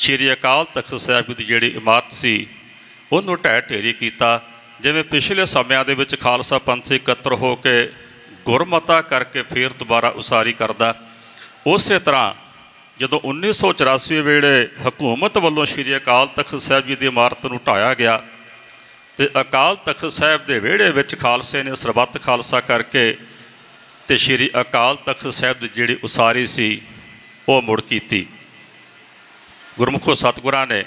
ਸ਼੍ਰੀ ਅਕਾਲ ਤਖਤ ਸਾਹਿਬ ਦੀ ਜਿਹੜੀ ਇਮਾਰਤ ਸੀ, ਉਹਨੂੰ ਢਹਿ ਢੇਰੀ ਕੀਤਾ। ਜਿਵੇਂ ਪਿਛਲੇ ਸਮਿਆਂ ਦੇ ਵਿੱਚ ਖਾਲਸਾ ਪੰਥ ਇਕੱਤਰ ਹੋ ਕੇ ਗੁਰਮਤਾ ਕਰਕੇ ਫੇਰ ਦੁਬਾਰਾ ਉਸਾਰੀ ਕਰਦਾ, ਉਸੇ ਤਰ੍ਹਾਂ ਜਦੋਂ 1984 ਵੇਲੇ ਹਕੂਮਤ ਵੱਲੋਂ ਸ਼੍ਰੀ ਅਕਾਲ ਤਖਤ ਸਾਹਿਬ ਜੀ ਦੀ ਇਮਾਰਤ ਨੂੰ ਢਾਇਆ ਗਿਆ ਤੇ ਅਕਾਲ ਤਖਤ ਸਾਹਿਬ ਦੇ ਵਿਹੜੇ ਵਿੱਚ ਖਾਲਸੇ ਨੇ ਸਰਬੱਤ ਖਾਲਸਾ ਕਰਕੇ ਤੇ ਸ਼੍ਰੀ ਅਕਾਲ ਤਖਤ ਸਾਹਿਬ ਦੀ ਜਿਹੜੀ ਉਸਾਰੀ ਸੀ, ਉਹ ਮੁੜ ਕੀਤੀ। ਗੁਰਮੁਖੋ ਸਤਿਗੁਰਾਂ ਨੇ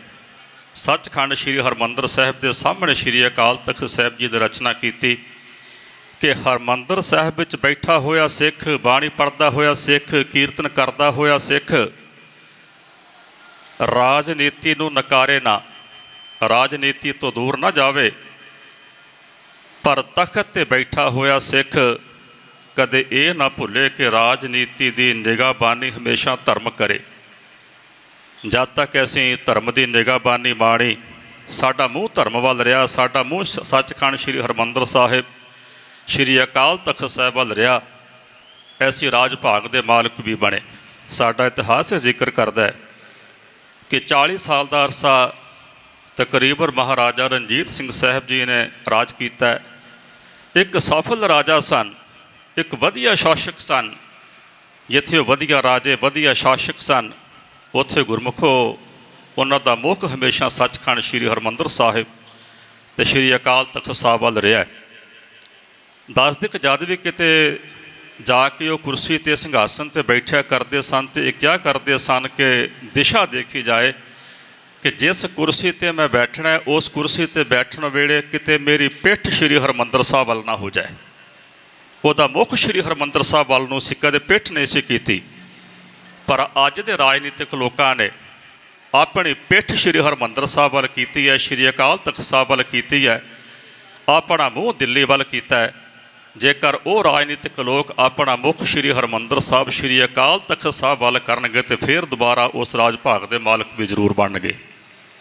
ਸੱਚਖੰਡ ਸ੍ਰੀ ਹਰਮੰਦਰ ਸਾਹਿਬ ਦੇ ਸਾਹਮਣੇ ਸ੍ਰੀ ਅਕਾਲ ਤਖਤ ਸਾਹਿਬ ਜੀ ਦੀ ਰਚਨਾ ਕੀਤੀ ਕਿ ਹਰਮੰਦਰ ਸਾਹਿਬ ਵਿੱਚ ਬੈਠਾ ਹੋਇਆ ਸਿੱਖ, ਬਾਣੀ ਪੜਦਾ ਹੋਇਆ ਸਿੱਖ, ਕੀਰਤਨ ਕਰਦਾ ਹੋਇਆ ਸਿੱਖ ਰਾਜਨੀਤੀ ਨੂੰ ਨਕਾਰੇ ਨਾ, ਰਾਜਨੀਤੀ ਤੋਂ ਦੂਰ ਨਾ ਜਾਵੇ, ਪਰ ਤਖਤ ਤੇ ਬੈਠਾ ਹੋਇਆ ਸਿੱਖ ਕਦੇ ਇਹ ਨਾ ਭੁੱਲੇ ਕਿ ਰਾਜਨੀਤੀ ਦੀ ਨਿਗਾਹਬਾਨੀ ਹਮੇਸ਼ਾ ਧਰਮ ਕਰੇ। ਜਦ ਤੱਕ ਅਸੀਂ ਧਰਮ ਦੀ ਨਿਗਾਹਬਾਨੀ ਮਾਣੀ, ਸਾਡਾ ਮੂੰਹ ਧਰਮ ਵੱਲ ਰਿਹਾ, ਸਾਡਾ ਮੂੰਹ ਸ- ਸੱਚਖੰਡ ਸ੍ਰੀ ਹਰਮੰਦਰ ਸਾਹਿਬ, ਸ੍ਰੀ ਅਕਾਲ ਤਖਤ ਸਾਹਿਬ ਵੱਲ ਰਿਹਾ, ਐਸੀ ਰਾਜ ਭਾਗ ਦੇ ਮਾਲਕ ਵੀ ਬਣੇ। ਸਾਡਾ ਇਤਿਹਾਸ ਇਹ ਜ਼ਿਕਰ ਕਰਦਾ ਹੈ ਕਿ 40 ਸਾਲ ਦਾ ਅਰਸਾ ਤਕਰੀਬਨ ਮਹਾਰਾਜਾ ਰਣਜੀਤ ਸਿੰਘ ਸਾਹਿਬ ਜੀ ਨੇ ਰਾਜ ਕੀਤਾ ਇੱਕ ਸਫਲ ਰਾਜਾ ਸਨ, ਇੱਕ ਵਧੀਆ ਸ਼ਾਸਕ ਸਨ, ਜਿੱਥੇ ਉਹ ਵਧੀਆ ਰਾਜੇ, ਵਧੀਆ ਸ਼ਾਸਕ ਸਨ ਉੱਥੇ ਗੁਰਮੁਖੋ, ਉਹਨਾਂ ਦਾ ਮੁੱਖ ਹਮੇਸ਼ਾ ਸੱਚਖੰਡ ਸ੍ਰੀ ਹਰਮੰਦਰ ਸਾਹਿਬ ਤੇ ਸ੍ਰੀ ਅਕਾਲ ਤਖਤ ਸਾਹਿਬ ਵੱਲ ਰਿਹਾ ਹੈ। ਦੱਸਦੇ ਕਿ ਜਦ ਵੀ ਕਿਤੇ ਜਾ ਕੇ ਉਹ ਕੁਰਸੀ ਤੇ ਸਿੰਘਾਸਨ ਤੇ ਬੈਠਿਆ ਕਰਦੇ ਸਨ ਤੇ ਇਹ ਕਿਹਾ ਕਰਦੇ ਸਨ ਕਿ ਦਿਸ਼ਾ ਦੇਖੀ ਜਾਏ ਕਿ ਜਿਸ ਕੁਰਸੀ ਤੇ ਮੈਂ ਬੈਠਣਾ ਉਸ ਕੁਰਸੀ ਤੇ ਬੈਠਣ ਵੇਲੇ ਕਿਤੇ ਮੇਰੀ ਪਿੱਠ ਸ੍ਰੀ ਹਰਮੰਦਰ ਸਾਹਿਬ ਵੱਲ ਨਾ ਹੋ ਜਾਏ ਉਹਦਾ ਮੁੱਖ ਸ੍ਰੀ ਹਰਮੰਦਰ ਸਾਹਿਬ ਵੱਲ ਨੂੰ ਸੀ, ਕਦੇ ਪਿੱਠ ਨਹੀਂ ਸੀ ਕੀਤੀ ਪਰ ਅੱਜ ਦੇ ਰਾਜਨੀਤਿਕ ਲੋਕਾਂ ਨੇ ਆਪਣੀ ਪਿੱਠ ਸ੍ਰੀ ਹਰਮੰਦਰ ਸਾਹਿਬ ਵੱਲ ਕੀਤੀ ਹੈ, ਸ੍ਰੀ ਅਕਾਲ ਤਖਤ ਸਾਹਿਬ ਵੱਲ ਕੀਤੀ ਹੈ, ਆਪਣਾ ਮੂੰਹ ਦਿੱਲੀ ਵੱਲ ਕੀਤਾ ਹੈ। ਜੇਕਰ ਉਹ ਰਾਜਨੀਤਿਕ ਲੋਕ ਆਪਣਾ ਮੁੱਖ ਸ੍ਰੀ ਹਰਮੰਦਰ ਸਾਹਿਬ, ਸ੍ਰੀ ਅਕਾਲ ਤਖਤ ਸਾਹਿਬ ਵੱਲ ਕਰਨਗੇ ਤੇ ਫਿਰ ਦੁਬਾਰਾ ਉਸ ਰਾਜ ਭਾਗ ਦੇ ਮਾਲਕ ਵੀ ਜ਼ਰੂਰ ਬਣਨਗੇ।